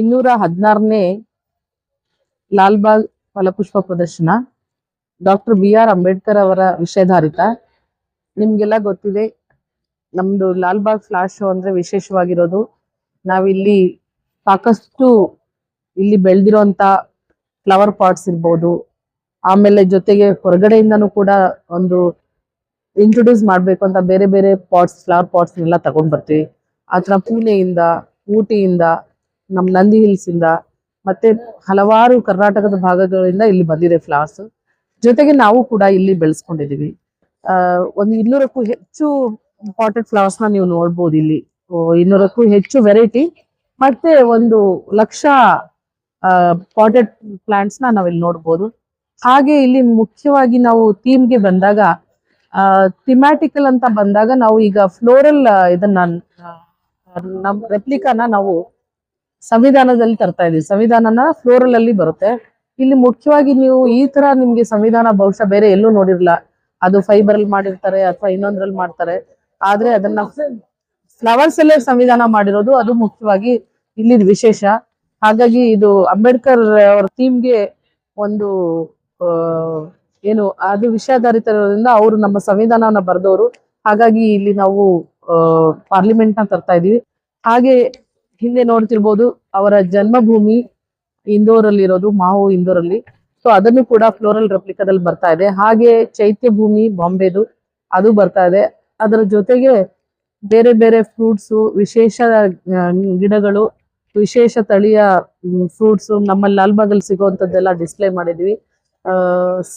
ಇನ್ನೂರ ಹದಿನಾರನೇ ಲಾಲ್ಬಾಗ್ ಫಲಪುಷ್ಪ ಪ್ರದರ್ಶನ. ಡಾಕ್ಟರ್ ಬಿ ಆರ್ ಅಂಬೇಡ್ಕರ್ ಅವರ ವಿಷಯಧಾರಿತ. ನಿಮ್ಗೆಲ್ಲ ಗೊತ್ತಿದೆ, ನಮ್ದು ಲಾಲ್ಬಾಗ್ ಫ್ಲಾಶ್ ಶೋ ಅಂದ್ರೆ ವಿಶೇಷವಾಗಿರೋದು. ನಾವಿಲ್ಲಿ ಸಾಕಷ್ಟು ಇಲ್ಲಿ ಬೆಳೆದಿರೋಂತ ಫ್ಲವರ್ ಪಾಟ್ಸ್ ಇರ್ಬೋದು. ಆಮೇಲೆ ಜೊತೆಗೆ ಹೊರಗಡೆಯಿಂದನೂ ಕೂಡ ಒಂದು ಇಂಟ್ರೊಡ್ಯೂಸ್ ಮಾಡಬೇಕು ಅಂತ ಬೇರೆ ಬೇರೆ ಪಾಟ್ಸ್, ಫ್ಲವರ್ ಪಾಟ್ಸ್ ಎಲ್ಲ ತಗೊಂಡ್ ಬರ್ತೀವಿ ಥರ ಪುಣೆಯಿಂದ ಊಟಿಯಿಂದ ನಮ್ ನಂದಿ ಹಿಲ್ಸ್ ಇಂದ ಮತ್ತೆ ಹಲವಾರು ಕರ್ನಾಟಕದ ಭಾಗಗಳಿಂದ ಇಲ್ಲಿ ಬಂದಿದೆ ಫ್ಲವರ್ಸ್ ಜೊತೆಗೆ ನಾವು ಕೂಡ ಇಲ್ಲಿ ಬೆಳೆಸ್ಕೊಂಡಿದೀವಿ. ಒಂದು ಇನ್ನೂರಕ್ಕೂ ಹೆಚ್ಚು ಪಾಟೆಡ್ ಫ್ಲವರ್ಸ್ನ ನೀವು ನೋಡ್ಬೋದು ಇಲ್ಲಿ. ಇನ್ನೂರಕ್ಕೂ ಹೆಚ್ಚು ವೆರೈಟಿ ಮತ್ತೆ ಒಂದು ಲಕ್ಷ ಪಾಟೆಡ್ ಪ್ಲಾಂಟ್ಸ್ನ ನಾವಿಲ್ಲಿ ನೋಡ್ಬೋದು. ಹಾಗೆ ಇಲ್ಲಿ ಮುಖ್ಯವಾಗಿ ನಾವು ಥೀಮ್ಗೆ ಬಂದಾಗ ಥಿಮ್ಯಾಟಿಕಲ್ ಅಂತ ಬಂದಾಗ ನಾವು ಈಗ ಫ್ಲೋರಲ್ ಇದನ್ನ ನಮ್ಮ ನಮ್ ರೆಪ್ಲಿಕಾನ ನಾವು ಸಂವಿಧಾನದಲ್ಲಿ ತರ್ತಾ ಇದೀವಿ ಸಂವಿಧಾನನ ಫ್ಲೋರಲ್ ಅಲ್ಲಿ ಬರುತ್ತೆ. ಇಲ್ಲಿ ಮುಖ್ಯವಾಗಿ ನೀವು ಈ ತರ ನಿಮ್ಗೆ ಸಂವಿಧಾನ ಬಹುಶಃ ಬೇರೆ ಎಲ್ಲೂ ನೋಡಿರಲ್ಲ ಅದು ಫೈಬರ್ ಅಲ್ಲಿ ಮಾಡಿರ್ತಾರೆ ಅಥವಾ ಇನ್ನೊಂದ್ರಲ್ಲಿ ಮಾಡ್ತಾರೆ. ಆದ್ರೆ ಅದನ್ನ ಫ್ಲವರ್ಸ್ ಅಲ್ಲೇ ಸಂವಿಧಾನ ಮಾಡಿರೋದು. ಅದು ಮುಖ್ಯವಾಗಿ ಇಲ್ಲಿ ವಿಶೇಷ. ಹಾಗಾಗಿ ಇದು ಅಂಬೇಡ್ಕರ್ ಅವ್ರ ಥೀಮ್ಗೆ ಒಂದು ಏನು, ಅದು ವಿಷಯಾಧಾರಿತ ಇರೋದ್ರಿಂದ ಅವರು ನಮ್ಮ ಸಂವಿಧಾನವನ್ನ ಬರೆದವರು. ಹಾಗಾಗಿ ಇಲ್ಲಿ ನಾವು ಪಾರ್ಲಿಮೆಂಟ್ನ ತರ್ತಾ ಇದೀವಿ ಹಾಗೆ ಹಿಂದೆ ನೋಡ್ತಿರ್ಬೋದು ಅವರ ಜನ್ಮಭೂಮಿ ಇಂದೋರಲ್ಲಿ ಇರೋದು ಮಾವು ಇಂದೋರಲ್ಲಿ. ಸೊ ಅದನ್ನು ಕೂಡ ಫ್ಲೋರಲ್ ರೆಪ್ಲಿಕಾದಲ್ಲಿ ಬರ್ತಾ ಇದೆ. ಹಾಗೆ ಚೈತ್ಯ ಭೂಮಿ ಬಾಂಬೆದು ಅದು ಬರ್ತಾ ಇದೆ. ಅದರ ಜೊತೆಗೆ ಬೇರೆ ಬೇರೆ ಫ್ರೂಟ್ಸು ವಿಶೇಷ ಗಿಡಗಳು, ವಿಶೇಷ ತಳಿಯ ಫ್ರೂಟ್ಸ್ ನಮ್ಮಲ್ಲಿ ಲಾಲ್ಬಾಗಲ್ಲಿ ಸಿಗುವಂತದ್ದೆಲ್ಲ ಡಿಸ್ಪ್ಲೇ ಮಾಡಿದ್ವಿ.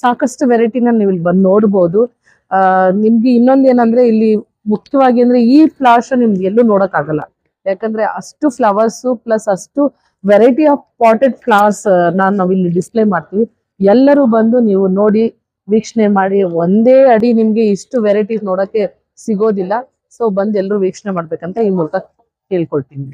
ಸಾಕಷ್ಟು ವೆರೈಟಿನ ನೀವು ಇಲ್ಲಿ ಬಂದು ನೋಡ್ಬೋದು. ನಿಮ್ಗೆ ಇನ್ನೊಂದ್ ಏನಂದ್ರೆ ಇಲ್ಲಿ ಮುಖ್ಯವಾಗಿ ಅಂದ್ರೆ ಈ ಫ್ಲಾಶ್ ನಿಮ್ಗೆ ಎಲ್ಲೂ ನೋಡಕ್ ಆಗಲ್ಲ ಯಾಕಂದ್ರೆ ಅಷ್ಟು ಫ್ಲವರ್ಸ್ ಪ್ಲಸ್ ಅಷ್ಟು ವೆರೈಟಿ ಆಫ್ ಪಾಟೆಡ್ ಫ್ಲವರ್ಸ್ ನಾನು ನಾವಿಲ್ಲಿ ಡಿಸ್ಪ್ಲೇ ಮಾಡ್ತೀವಿ. ಎಲ್ಲರೂ ಬಂದು ನೀವು ನೋಡಿ ವೀಕ್ಷಣೆ ಮಾಡಿ, ಒಂದೇ ಅಡಿ ನಿಮ್ಗೆ ಇಷ್ಟು ವೆರೈಟೀಸ್ ನೋಡಕ್ಕೆ ಸಿಗೋದಿಲ್ಲ. ಸೊ ಬಂದು ಎಲ್ಲರೂ ವೀಕ್ಷಣೆ ಮಾಡ್ಬೇಕಂತ ಈ ಮೂಲಕ ಕೇಳ್ಕೊಳ್ತೀನಿ